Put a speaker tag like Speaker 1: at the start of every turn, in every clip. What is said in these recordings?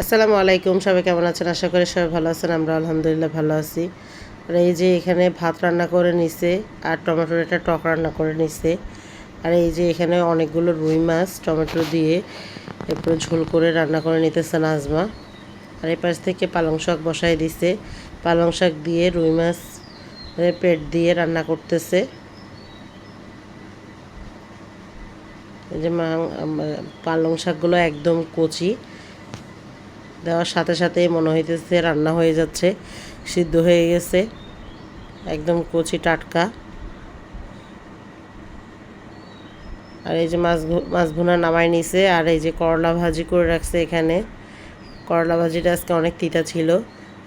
Speaker 1: আসসালামু আলাইকুম, সবাই কেমন আছেন? আশা করি সবাই ভালো আছেন, আমরা আলহামদুলিল্লাহ ভালো আছি। আর এই যে এখানে ভাত রান্না করে নিছে, আর টমেটোর একটা টক রান্না করে নিছে। আর এই যে এখানে অনেকগুলো রুই মাছ টমেটো দিয়ে এরপরে ঝোল করে রান্না করে নিতেছে নাজমা। আর এই পাশ থেকে পালং শাক বসাই দিছে। পালং শাক দিয়ে রুই মাছ পেট দিয়ে রান্না করতেছে। এই যে পালং শাকগুলো একদম কচি। দেওয়ার সাথে সাথে মনে হইতেছে রান্না হয়ে যাচ্ছে, সিদ্ধ হয়ে গেছে, একদম কচি টাটকা। আর এই যে মাছ মাছ ভুনা নামাই নিছে, আর এই যে করলা ভাজি করে রাখছে এখানে। করলা ভাজিটা আজকে অনেক তিতা ছিল,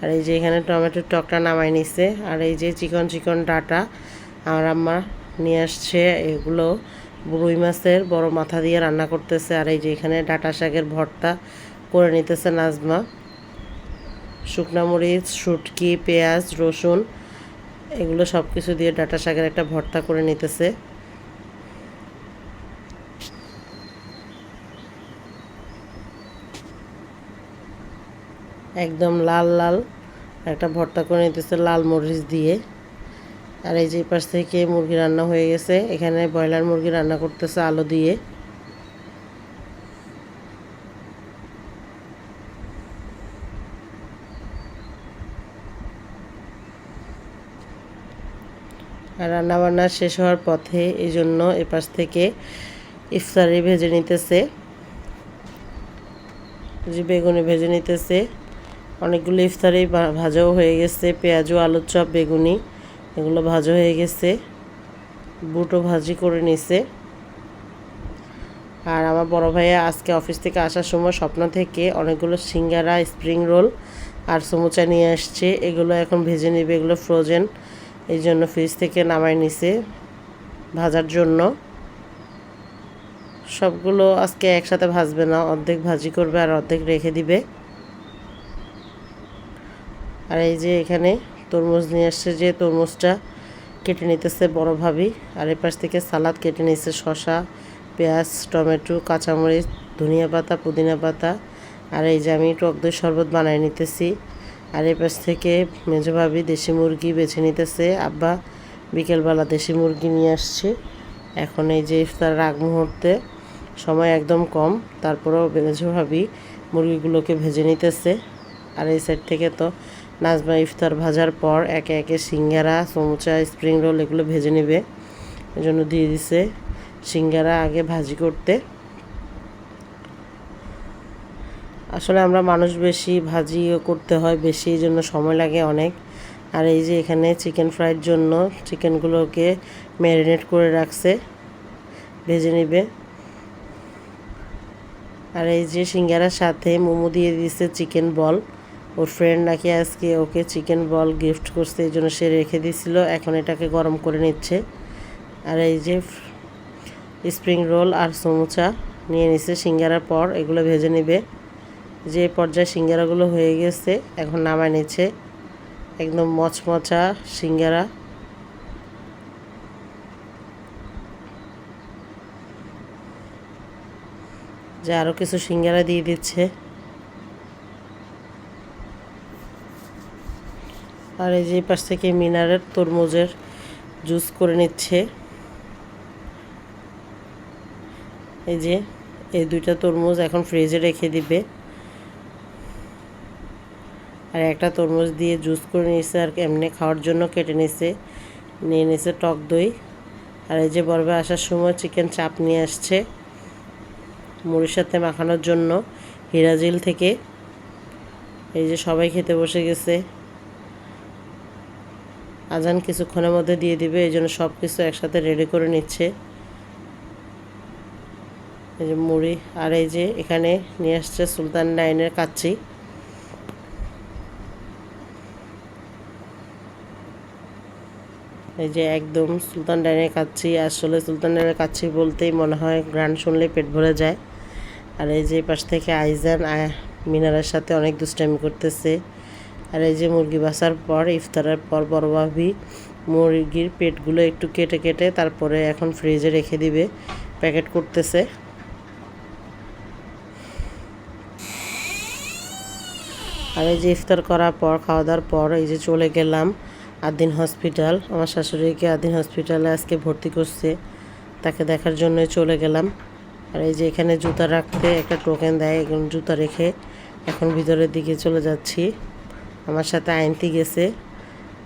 Speaker 1: আর এই যে এখানে টমেটোর টকটা নামাই নিছে, আর এই যে চিকন চিকন ডাটা আমার আম্মা নিয়ে আসছে, এগুলো রুই মাছের বড় মাথা দিয়ে রান্না করতেছে, আর এই যে এখানে ডাটা শাকের ভর্তা করে নিতেছে নাজমা। শুকনা মরিচ, শুটকি, পেঁয়াজ, রসুন, এগুলো সব কিছু দিয়ে ডাটা শাকের একটা ভর্তা করে নিতেছে। একদম লাল লাল একটা ভর্তা করে নিতেছে লাল মরিচ দিয়ে। আর এই যে পাশ থেকে মুরগি রান্না হয়ে গেছে, এখানে ব্রয়লার মুরগি রান্না করতেছে আলু দিয়ে। রান্নাবান্না শেষ হওয়ার পথে এই জন্য এপাশ থেকে ইফতারি ভেজে নিতেছে। যে বেগুনি ভেজে নিতেছে। অনেকগুলো ইফতারি ভাজাও হয়ে গেছে। পেঁয়াজও আলুর চপ, বেগুনি, এগুলো ভাজা হয়ে গেছে। বুটো ভাজি করে নিছে। আর আমার বড় ভাইয়া আজকে অফিস থেকে আসার সময় স্বপ্ন থেকে অনেকগুলো সিঙ্গারা, স্প্রিং রোল আর সমুচা নিয়ে আসছে। এগুলো এখন ভেজে নেবে, এগুলো ফ্রোজেন এই জন্য ফ্রিজ থেকে নামাই নিছে ভাজার জন্য। সবগুলো আজকে একসাথে ভাজবে না, অর্ধেক ভাজি করবে আর অর্ধেক রেখে দিবে। আর এই যে এখানে তরমুজ নিয়ে আসছে, যে তরমুজটা কেটে নিতেছে বড় ভাবি, আর এপাশ থেকে সালাদ কেটে নিচ্ছে শশা পেঁয়াজ, টমেটো, কাঁচামরিচ, ধনিয়া পাতা, পুদিনা পাতা। আর এই যে আমি টক দই শরবত বানাই নিতেছি। আর এ পাশ থেকে মেজো ভাবি দেশি মুরগি বেছে নিতেছে। আব্বা বিকেলবেলা দেশি মুরগি নিয়ে আসছে। এখন এই যে ইফতার আগ মুহূর্তে সময় একদম কম, তারপরেও মেজো ভাবি মুরগিগুলোকে ভেজে নিতেছে। আর এই সাইড থেকে তো নাজমা ইফতার ভাজার পর একে একে সিঙ্গারা, সমুচা স্প্রিং রোল এগুলো ভেজে নেবে। এজন্য দিয়ে দিছে সিঙ্গারা আগে ভাজি করতে। আসলে আমরা মানুষ বেশি ভাজিও করতে হয়, বেশি এই জন্য সময় লাগে অনেক। আর এই যে এখানে চিকেন ফ্রাইয়ের জন্য চিকেনগুলোকে ম্যারিনেট করে রাখছে, ভেজে নেবে। আর এই যে সিঙ্গারার সাথে মোমো দিয়ে দিয়েছে চিকেন বল ওর ফ্রেন্ড নাকি আজকে ওকে চিকেন বল গিফট করছে, এই জন্য সে রেখে দিয়েছিল, এখন এটাকে গরম করে নিচ্ছে। আর এই যে স্প্রিং রোল আর সমুচা নিয়ে নিছে, সিঙ্গারার পর এগুলো ভেজে নেবে। যে পর্যায়ে সিঙ্গারাগুলো হয়ে গেছে, এখন নামায় নিচ্ছে। একদম মচমচা সিঙ্গারা। যে আরও কিছু সিঙ্গারা দিয়ে দিচ্ছে। আর এই যে পাশ থেকে মিনারের তরমুজের জুস করে নিচ্ছে। এই যে, এই দুইটা তরমুজ এখন ফ্রিজে রেখে দিবে। আর একটা তরমুজ দিয়ে জুস করে নিয়েছে আর এমনি খাওয়ার জন্য কেটে নিয়েছে। নিয়ে নিয়েছে টক দই। আর এই যে বরবে আসার সময় চিকেন চাপ নিয়ে আসছে মুড়ির সাথে মাখানোর জন্য হিরাজিল থেকে। এই যে সবাই খেতে বসে গেছে। আজান কিছুক্ষণের মধ্যে দিয়ে দিবে, এই জন্য সব কিছু একসাথে রেডি করে নিচ্ছে। এই যে মুড়ি, আর এই যে এখানে নিয়ে আসছে সুলতান ডাইনের কাচ্চি। এই যে একদম সুলতান ডাইনের কাচ্ছি, আসলে সুলতান ডাইনের কাচ্ছি বলতেই মনে হয় গান শুনলে পেট ভরে যায়। আর এই যে পাশ থেকে আইজান মিনারের সাথে অনেক দুষ্টামি করতেছে। আর এই যে মুরগি বাসার পর, ইফতারের পর বড়ভাবি মুরগির পেটগুলো একটু কেটে কেটে তারপরে এখন ফ্রিজে রেখে দিবে, প্যাকেট করতেছে। আর এই যে ইফতার করার পর, খাওয়া দাওয়ার পর এই যে চলে গেলাম। আদিন হসপিটাল। আমার শাশুড়িকে আদিন হসপিটালে আজকে ভর্তি করছে। তাকে দেখার জন্য চলে গেলাম। আর এই যে এখানে জুতা রাখতে একটা টোকেন দেয় এখন জুতা রেখে এখন ভিতরের দিকে চলে যাচ্ছি। আমার সাথে আইনতি গেছে।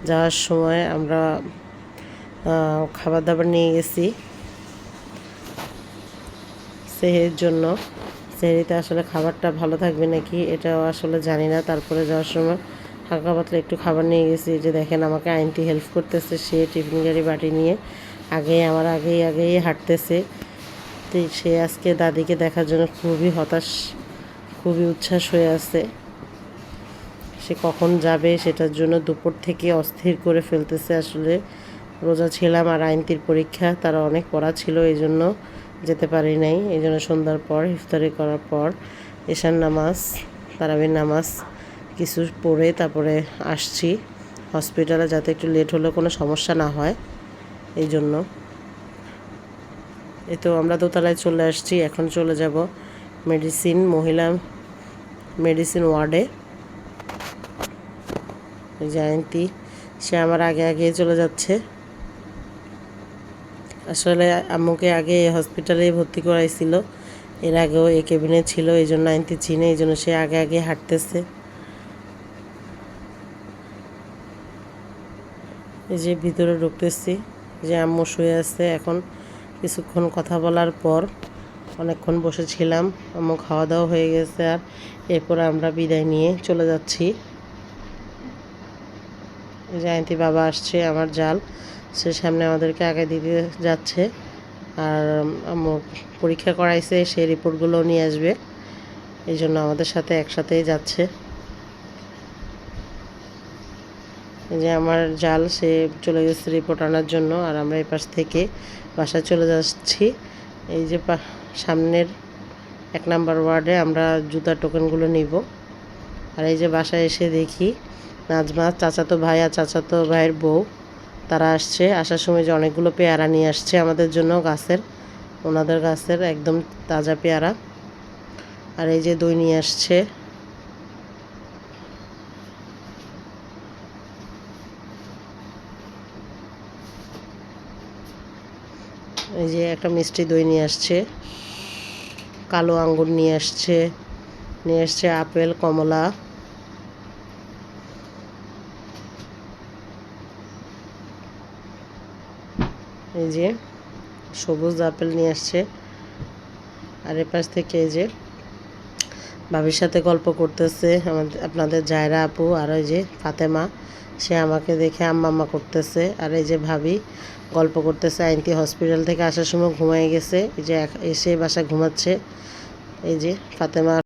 Speaker 1: যাওয়ার সময় আমরা খাবার দাবার নিয়ে গেছি। সেহের জন্য। সেহেরিতে আসলে খাবারটা ভালো থাকবে নাকি, এটাও আসলে জানি না। তারপরে যাওয়ার সময় হালকা পাতলা একটু খাবার নিয়ে গেছি। যে দেখেন আমাকে আইনটি হেল্প করতেছে, সে টিফিন গাড়ি বাটি নিয়ে আগে আমার আগেই আগেই হাঁটতেছে। তো সে আজকে দাদিকে দেখার জন্য খুবই হতাশ, খুবই উচ্ছ্বাস হয়ে আছে। সে কখন যাবে সেটার জন্য দুপুর থেকে অস্থির করে ফেলতেছে আসলে। রোজা ছিলাম আর আইনতির পরীক্ষা, তারা অনেক পড়া ছিল, এই জন্য যেতে পারি নাই। এই জন্য সন্ধ্যার পর, ইফতারি করার পর, এশার নামাজ, তারাবির নামাজ কিছু পরে তারপরে আসছি হসপিটালে যাতে একটু লেট হলেও কোনো সমস্যা না হয়, এই জন্য। এই তো আমরা দোতলায় চলে আসছি, এখন চলে যাব মেডিসিন মহিলা মেডিসিন ওয়ার্ডে এই জয়ন্তী সে আমার আগে আগে চলে যাচ্ছে। আসলে আম্মুকে আগে হসপিটালে ভর্তি করাইছিল, এর আগেও এ কেবিনে ছিল, এই জন্য আইনতি চিনে, এই জন্য সে আগে আগে হাঁটতেছে। এই যে ভিতরে ঢুকতেছি, যে আম্মু শুয়ে আছে এখন। কিছুক্ষণ কথা বলার পর অনেকক্ষণ বসেছিলাম, আম্মু খাওয়া দাওয়া হয়ে গেছে আর এরপর আমরা বিদায় নিয়ে চলে যাচ্ছি। আইনতি বাবা আসছে, আমার জাল, সে সামনে আমাদেরকে আগে দিতে যাচ্ছে আর আম্মু পরীক্ষা করাইছে সেই রিপোর্টগুলো নিয়ে আসবে। এই জন্য আমাদের সাথে একসাথেই যাচ্ছে এই যে আমার জাল, সে চলে গেছে রিপোর্ট আনার জন্য আর আমরা এই পাশ থেকে বাসায় চলে যাচ্ছি। এই যে সামনের এক নাম্বার ওয়ার্ডে আমরা জুতার টোকেনগুলো নিব। আর এই যে বাসায় এসে দেখি নাজমা, চাচাতো ভাই আর চাচাতো ভাইয়ের বউ, তারা আসছে। আসার সময় যে অনেকগুলো পেয়ারা নিয়ে আসছে আমাদের জন্য গাছের, ওনাদের গাছের একদম তাজা পেয়ারা। আর এই যে দই নিয়ে আসছে। এই যে একটা মিষ্টি দই নিয়ে আসছে, কালো আঙ্গুর নিয়ে আসছে নিয়ে আসছে আপেল, কমলা। এই যে সবুজ আপেল নিয়ে আসছে। আর এপাশ থেকে এই যে ভাবির সাথে গল্প করতেছে আমাদের, আপনাদের জায়রা আপু আর ওই যে ফাতেমা। সে আমাকে দেখে আম্মাম্মা করতেছে। আর এই যে ভাবি গল্প করতেছে আইনতি হসপিটাল থেকে আসার সময় ঘুমাই গেছে। এই যে এসে বাসা ঘুমাচ্ছে। এই যে ফাতেমা